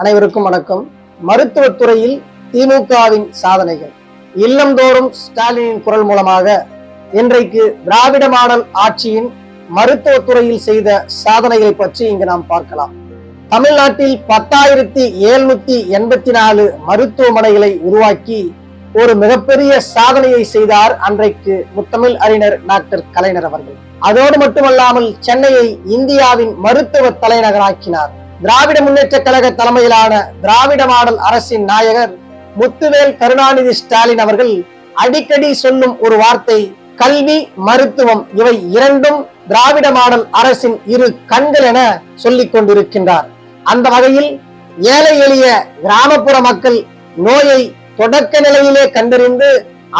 அனைவருக்கும் வணக்கம். மருத்துவத்துறையில் திமுகவின் சாதனைகள். இல்லந்தோறும் ஸ்டாலினின் குரல் மூலமாக இன்றைக்கு திராவிட மாடல் ஆட்சியின் மருத்துவத்துறையில் செய்த சாதனைகளை பற்றி இங்கு நாம் பார்க்கலாம். தமிழ்நாட்டில் பத்தாயிரத்தி எழுநூத்தி எண்பத்தி நாலு மருத்துவமனைகளை உருவாக்கி ஒரு மிகப்பெரிய சாதனையை செய்தார் அன்றைக்கு முத்தமிழ் அறிஞர் டாக்டர் கலைஞர் அவர்கள். அதோடு மட்டுமல்லாமல் சென்னையை இந்தியாவின் மருத்துவ தலைநகராக்கினார். திராவிட முன்னேற்ற கழக தலைமையிலான திராவிட மாடல் அரசின் நாயகர் முத்துவேல் கருணாநிதி ஸ்டாலின் அவர்கள் அடிக்கடி சொல்லும் ஒரு வார்த்தை கல்வி மருத்துவம் இவை இரண்டும் திராவிட மாடல் அரசின் இரு கண்கள் என சொல்லிக் கொண்டிருக்கின்றார். அந்த வகையில் ஏழை எளிய கிராமப்புற மக்கள் நோயை தொடக்க நிலையிலே கண்டறிந்து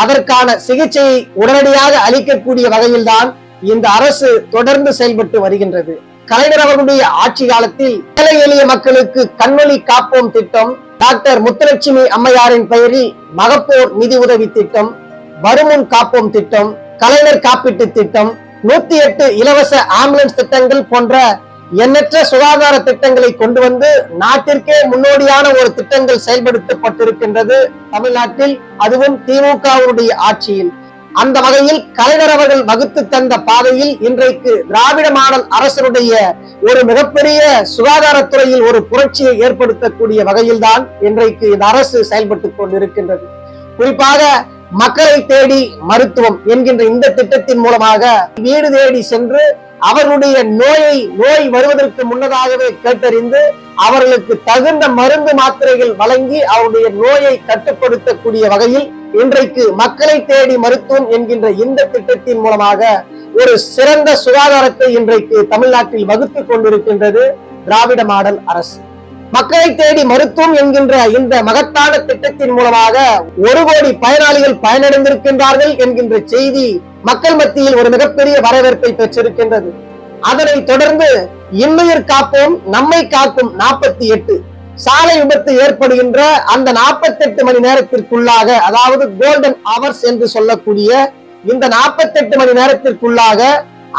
அதற்கான சிகிச்சையை உடனடியாக அளிக்கக்கூடிய வகையில்தான் இந்த அரசு தொடர்ந்து செயல்பட்டு வருகின்றது. கலைஞர் அவர்களுடைய ஆட்சி காலத்தில் ஏழை எளிய மக்களுக்கு கண்வழி காப்போம் திட்டம் டாக்டர் முத்துலட்சுமி அம்மையாரின் பெயரில் மகப்போர் நிதி உதவி திட்டம் வருமுன் காப்போம் திட்டம் கலைஞர் காப்பீட்டு திட்டம் நூத்தி எட்டு இலவச ஆம்புலன்ஸ் திட்டங்கள் போன்ற எண்ணற்ற சுகாதார திட்டங்களை கொண்டு வந்து நாட்டிற்கே முன்னோடியான ஒரு திட்டங்கள் செயல்படுத்தப்பட்டிருக்கின்றது தமிழ்நாட்டில் அதுவும் திமுகவுடைய ஆட்சியில். அந்த வகையில் கலைஞர் அவர்கள் வகுத்து தந்த பாதையில் இன்றைக்கு திராவிட மாடல் அரசனுடைய ஒரு மிகப்பெரிய சுகாதாரத்துறையில் ஒரு புரட்சியை ஏற்படுத்தக்கூடிய வகையில்தான் இன்றைக்கு இந்த அரசு செயல்பட்டுக் கொண்டிருக்கின்றது. குறிப்பாக மக்களை தேடி மருத்துவம் என்கின்ற இந்த திட்டத்தின் மூலமாக வீடு தேடி சென்று அவருடைய நோயை நோய் வருவதற்கு முன்னதாகவே கேட்டறிந்து அவர்களுக்கு தகுந்த மருந்து மாத்திரைகள் வழங்கி அவருடைய நோயை கட்டுப்படுத்தக்கூடிய வகையில் இன்றைக்கு மக்களை தேடி மருத்துவம் என்கின்ற இந்த திட்டத்தின் மூலமாக ஒரு சிறந்த சுகாதாரத்தை இன்றைக்கு தமிழ்நாட்டில் வகுத்துக் கொண்டிருக்கின்றது திராவிட மாடல் அரசு. மக்களை தேடி மருத்துவம் என்கின்ற இந்த மகத்தான திட்டத்தின் மூலமாக ஒரு கோடி பயனாளிகள் பயனடைந்திருக்கின்றார்கள் என்கின்ற செய்தி மக்கள் மத்தியில் ஒரு மிகப்பெரிய வரவேற்பை பெற்றிருக்கின்றது. அதனை தொடர்ந்து இன்னுயிர் காப்போம் நம்மை காக்கும் நாற்பத்தி எட்டு சாலை விபத்து ஏற்படுகின்ற அந்த நாற்பத்தி எட்டு மணி நேரத்திற்குள்ளாக அதாவது கோல்டன் அவர்ஸ் என்று சொல்லக்கூடிய இந்த நாற்பத்தி எட்டு மணி நேரத்திற்குள்ளாக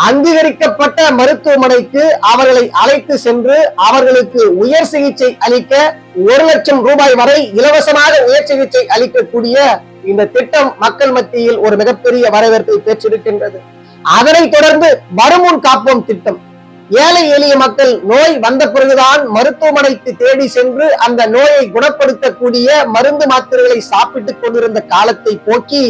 அங்கீகரிக்கப்பட்ட மருத்துவமனைக்கு அவர்களை அழைத்து சென்று அவர்களுக்கு உயர் சிகிச்சை அளிக்க ஒரு லட்சம் ரூபாய் வரை இலவசமாக உயர் சிகிச்சை அளிக்கக்கூடிய இந்த திட்டம் மக்கள் மத்தியில் ஒரு மிகப்பெரிய வரவேற்பை பெற்றிருக்கின்றது. அதனை தொடர்ந்து வருமுன் காப்போம் திட்டம். ஏழை எளிய மக்கள் நோய் வந்த பிறகுதான் மருத்துவமனைக்கு தேடி சென்று அந்த நோயை குணப்படுத்தக்கூடிய மருந்து மாத்திரைகளை சாப்பிட்டுக் கொண்டிருந்த காலத்தை போக்கி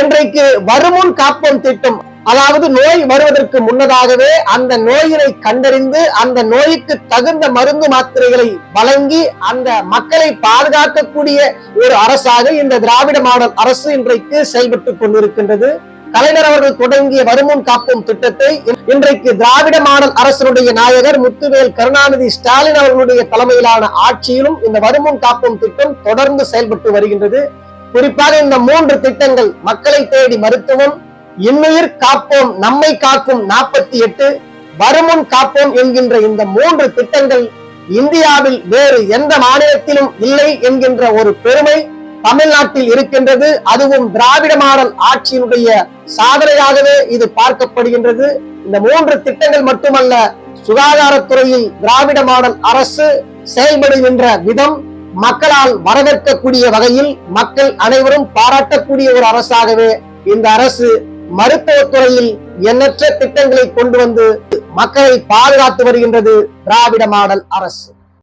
இன்றைக்கு வருமுன் காப்போம் திட்டம் அதாவது நோய் வருவதற்கு முன்னதாகவே அந்த நோயினை கண்டறிந்து அந்த நோய்க்கு தகுந்த மருந்து மாத்திரைகளை வழங்கி அந்த மக்களை பாதுகாக்கக்கூடிய ஒரு அரசாக இந்த திராவிட மாடல் அரசு இன்றைக்கு செயல்பட்டுக் கொண்டிருக்கின்றது. கலைஞர் அவர்கள் தொடங்கிய வருமுன் காப்போம் திட்டத்தை இன்றைக்கு திராவிட மாடல் அரசனுடைய நாயகர் முத்துவேல் கருணாநிதி ஸ்டாலின் அவர்களுடைய தலைமையிலான ஆட்சியிலும் இந்த வருமுன் காப்போம் திட்டம் தொடர்ந்து செயல்பட்டு வருகின்றது. குறிப்பாக இந்த மூன்று திட்டங்கள் மக்களை தேடி மருத்துவம் இன்னுயிர் காப்போம் நம்மை காக்கும் நாற்பத்தி எட்டு வருமுன் காப்போம் என்கின்ற இந்த மூன்று திட்டங்கள் இந்தியாவில் வேறு எந்த மாநிலத்திலும் இல்லை என்கின்ற ஒரு பெருமை தமிழ்நாட்டில் இருக்கின்றது. அதுவும் திராவிட மாடல் ஆட்சியினுடைய சாதனையாகவே இது பார்க்கப்படுகின்றது. இந்த மூன்று திட்டங்கள் மட்டுமல்ல சுகாதாரத்துறையில் திராவிட மாடல் அரசு செயல்படுகின்ற விதம் மக்களால் வரவேற்கக்கூடிய வகையில் மக்கள் அனைவரும் பாராட்டக்கூடிய ஒரு அரசாகவே இந்த அரசு மருத்துவத்துறையில் எண்ணற்ற திட்டங்களை கொண்டு வந்து மக்களை பாதுகாத்து வருகின்றது திராவிட மாடல் அரசு.